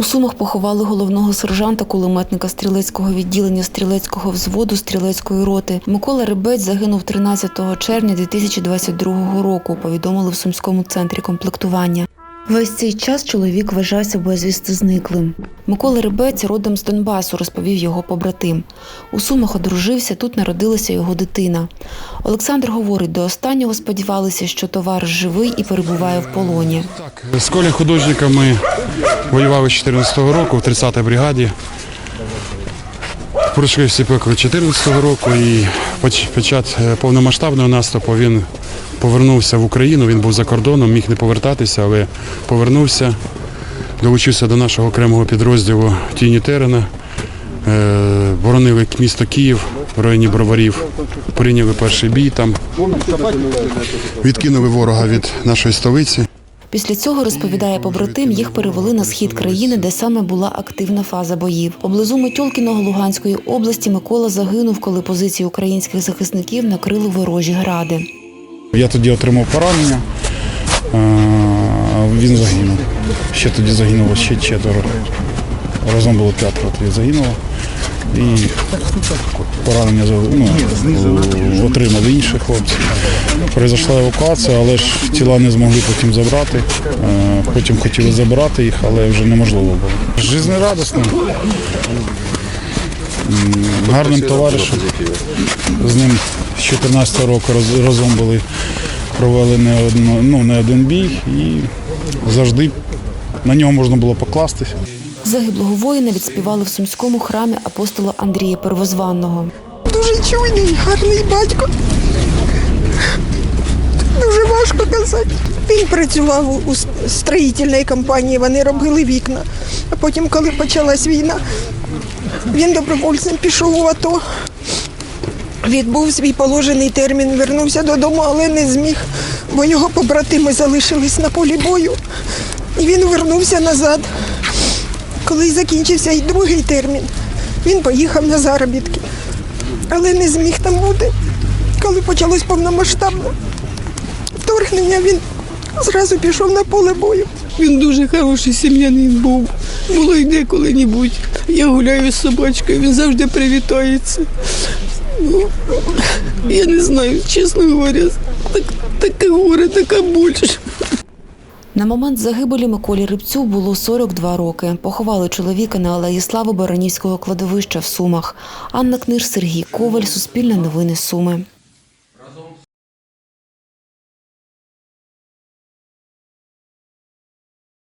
У Сумах поховали головного сержанта кулеметника стрілецького відділення стрілецького взводу стрілецької роти. Микола Рибець загинув 13 червня 2022 року. Повідомили в сумському центрі комплектування. Весь цей час чоловік вважався безвісти зниклим. Микола Рибець родом з Донбасу, розповів його побратим. У Сумах одружився, тут народилася його дитина. Олександр говорить, до останнього сподівалися, що товариш живий і перебуває в полоні. Так, з колі художниками воювали з 14-го року в 30-й бригаді. Пройшли всі пекли 14-го року і поч- під час е, повномасштабного наступу. Він повернувся в Україну, він був за кордоном, міг не повертатися, але повернувся, долучився до нашого окремого підрозділу Тіні Терена, Е, боронили місто Київ в районі Броварів, прийняли перший бій там, відкинули ворога від нашої столиці. Після цього розповідає побратим, їх перевели на схід країни, де саме була активна фаза боїв. Поблизу Метьолкіного Луганської області Микола загинув, коли позиції українських захисників накрили ворожі гради. Я тоді отримав поранення, він загинув. Ще тоді загинуло ще четверо. Разом було п'ятеро тоді загинуло. І поранення ну, отримали інші хлопці. Произошла евакуація, але ж тіла не змогли потім забрати. Е, Потім хотіли забирати їх, але вже неможливо було. Жизнерадісно. Гарним товаришем. З ним з 14 року разом були, провели не, одно, ну, не один бій і завжди на нього можна було покластися. Загиблого воїна відспівали в сумському храмі апостола Андрія Первозванного. Дуже чуйний, гарний батько. Дуже важко казати. Він працював у строїтельній компанії, вони робили вікна. А потім, коли почалась війна, він добровольцем пішов у АТО. Відбув свій положений термін, вернувся додому, але не зміг, бо його побратими залишились на полі бою. І він вернувся назад. Коли закінчився і другий термін, він поїхав на заробітки але не зміг там бути. Коли почалось повномасштабне вторгнення, він зразу пішов на поле бою. Він дуже хороший сім'янин був. Було йде коли-небудь. Я гуляю з собачкою, він завжди привітається. Ну, я не знаю, чесно говоря, так, таке горе, така боль. На момент загибелі Миколі Рибцю було 42 роки. Поховали чоловіка на алеї Слави Баранівського кладовища в Сумах. Анна Книж, Сергій Коваль, Суспільне новини Суми.